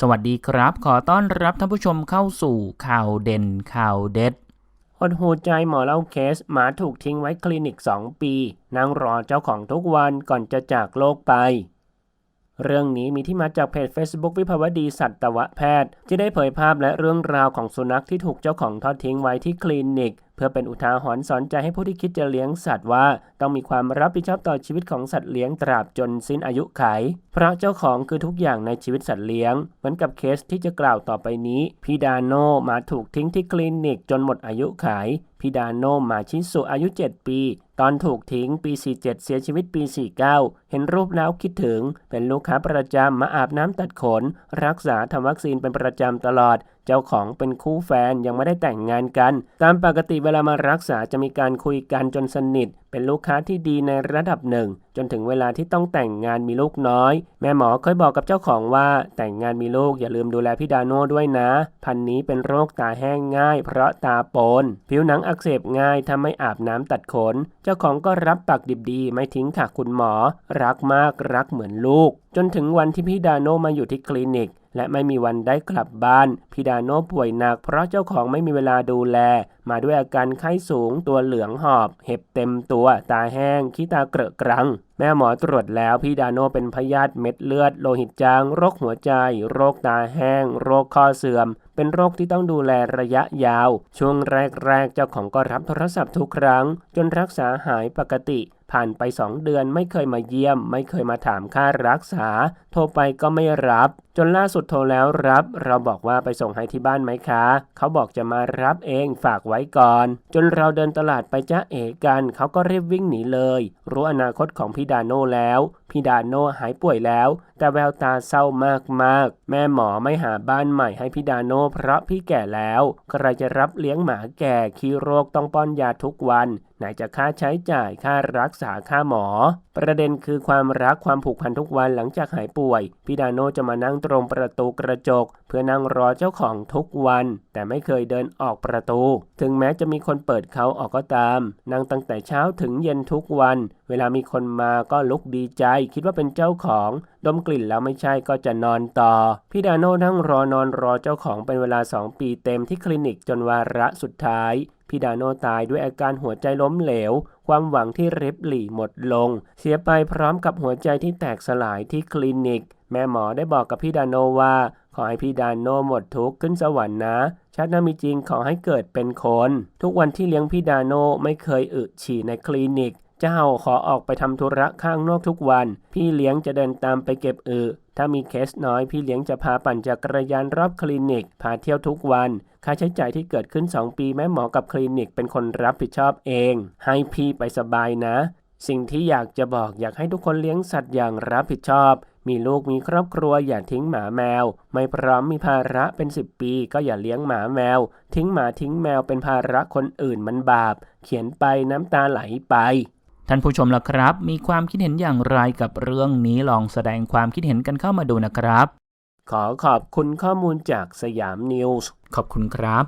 สวัสดีครับ ขอต้อนรับท่านผู้ชมเข้าสู่ข่าวเด่นข่าวเด็ดหดหูใจหมอเล่าเคสหมาถูกทิ้งไว้คลินิก 2 ปี นั่งรอเจ้าของทุกวันก่อนจะจากโลกไป เรื่องนี้มีที่มาจากเพจ Facebook วิภาวดีสัตวแพทย์ ที่ได้เผยภาพและเรื่องราวของสุนัขที่ถูกเจ้าของทอดทิ้งไว้ที่คลินิก เพื่อเป็นอุทาหรณ์สอนใจให้ผู้ที่คิดจะเลี้ยงสัตว์ว่า ต้องมีความรับผิดชอบต่อชีวิตของสัตว์เลี้ยงตราบจนสิ้นอายุไข เพราะเจ้าของคือทุกอย่างในชีวิตสัตว์เลี้ยง เหมือนกับเคสที่จะกล่าวต่อไปนี้ พี่ดาโนหมาถูกทิ้งที่คลินิกจนหมดอายุไขพี่ดาโนหมาชิสุอายุ 7 ปี ตอนถูกทิ้งปี 47 เสียชีวิตปี 49 เห็นรูปแล้วคิดถึง เป็นลูกค้าประจำมาอาบน้ำตัดขน รักษาทำวัคซีนเป็นประจำตลอด เจ้าของเป็นคู่แฟนยังไม่ได้แต่งงานกัน ตามปกติเวลามารักษาจะมีการคุยกันจนสนิท เป็นลูกค้าที่ดีในระดับหนึ่ง จนถึงเวลาที่ต้องแต่งงานมีลูกน้อย แม่หมอเคยบอกกับเจ้าของว่าแต่งงานมีลูกอย่าลืมดูแลพี่ดาโน่ด้วยนะ พันนี้เป็นโรคตาแห้งง่าย เพราะตาโปน ผิวหนังอักเสบง่ายถ้าไม่อาบน้ำตัดขน เจ้าของก็รับปากดิบดีไม่ทิ้งค่ะคุณหมอ รักมากรักเหมือนลูก จนถึงวันที่พี่ดาโน่มาอยู่ที่คลินิก และไม่มีวันได้กลับบ้านพี่ดาโนป่วยหนัก เพราะเจ้าของไม่มีเวลาดูแล มาด้วยอาการไข้สูงตัวเหลืองหอบ เห็บเต็มตัวตาแห้งขี้ตาเกรอะกรัง แม่หมอตรวจแล้วพี่ดาโนเป็นพยาธิเม็ดเลือดโลหิตจาง โรคหัวใจ โรคตาแห้ง โรคข้อเสื่อม เป็นโรคที่ต้องดูแลระยะยาว ช่วงแรกๆเจ้าของก็รับโทรศัพท์ทุกครั้ง จนรักษาหายปกติ ผ่านไปสองเดือนไม่เคยมาเยี่ยม ไม่เคยมาถามค่ารักษา โทรไปก็ไม่รับ จนล่าสุดโทรแล้วรับ เราบอกว่าไปส่งให้ที่บ้านไหมคะ เขาบอกจะมารับเองฝากไว้ก่อน จนเราเดินตลาดไปจ้าเอกัน เขาก็รีบวิ่งหนีเลย รู้อนาคตของพี่ดาโน่แล้วพี่ดาโน่หายป่วยแล้ว แต่แววตาเศร้ามากๆ แม่หมอไม่หาบ้านใหม่ให้พี่ดาโน่เพราะพี่แก่แล้ว ใครจะรับเลี้ยงหมาแก่ขี้โรคต้องป้อนยาทุกวันไหนจะค่าใช้จ่ายค่ารักษาค่าหมอ ประเด็นคือความรักความผูกพันทุกวันหลังจากหายป่วย พี่ดาโนจะมานั่งตรงประตูกระจก เพื่อนั่งรอเจ้าของทุกวัน แต่ไม่เคยเดินออกประตู ถึงแม้จะมีคนเปิดเขาออกก็ตาม นั่งตั้งแต่เช้าถึงเย็นทุกวัน เวลามีคนมาก็ลุกดีใจ คิดว่าเป็นเจ้าของ ดมกลิ่นแล้วไม่ใช่ก็จะนอนต่อ พี่ดาโน่นั่งรอนอนรอเจ้าของเป็นเวลา 2 ปีเต็มที่คลินิกจนวาระสุดท้าย พี่ดาโนตายด้วยอาการหัวใจล้มเหลว ความหวังที่ริบหลี่หมดลง เสียไปพร้อมกับหัวใจที่แตกสลายที่คลินิก แม่หมอได้บอกกับพี่ดาโนว่า ขอให้พี่ดาโนหมดทุกข์ขึ้นสวรรค์นะชาติหน้ามีจริงขอให้เกิดเป็นคน ทุกวันที่เลี้ยงพี่ดาโนไม่เคยอึฉี่ในคลินิก เจ้าขอออกไปทำธุระข้างนอกทุกวัน พี่เลี้ยงจะเดินตามไปเก็บอึ ถ้ามีเคสน้อยพี่เลี้ยงจะพาปั่นจักรยานรอบคลินิก พาเที่ยวทุกวัน ค่าใช้จ่ายที่เกิดขึ้น 2 ปีแม่หมอกับคลินิกเป็นคนรับผิดชอบเอง ให้พี่ไปสบายนะ สิ่งที่อยากจะบอกอยากให้ทุกคนเลี้ยงสัตว์อย่างรับผิดชอบ มีลูกมีครอบครัวอย่าทิ้งหมาแมว ไม่พร้อมมีภาระเป็น 10 ปี ก็อย่าเลี้ยงหมาแมว ทิ้งหมาทิ้งแมวเป็นภาระคนอื่นมันบาป เขียนไปน้ำตาไหลไป ท่านผู้ชมล่ะครับ มีความคิดเห็นอย่างไรกับเรื่องนี้ลองแสดงความคิดเห็นกันเข้ามาดูนะครับ ขอขอบคุณข้อมูลจากสยามนิวส์ขอบคุณครับ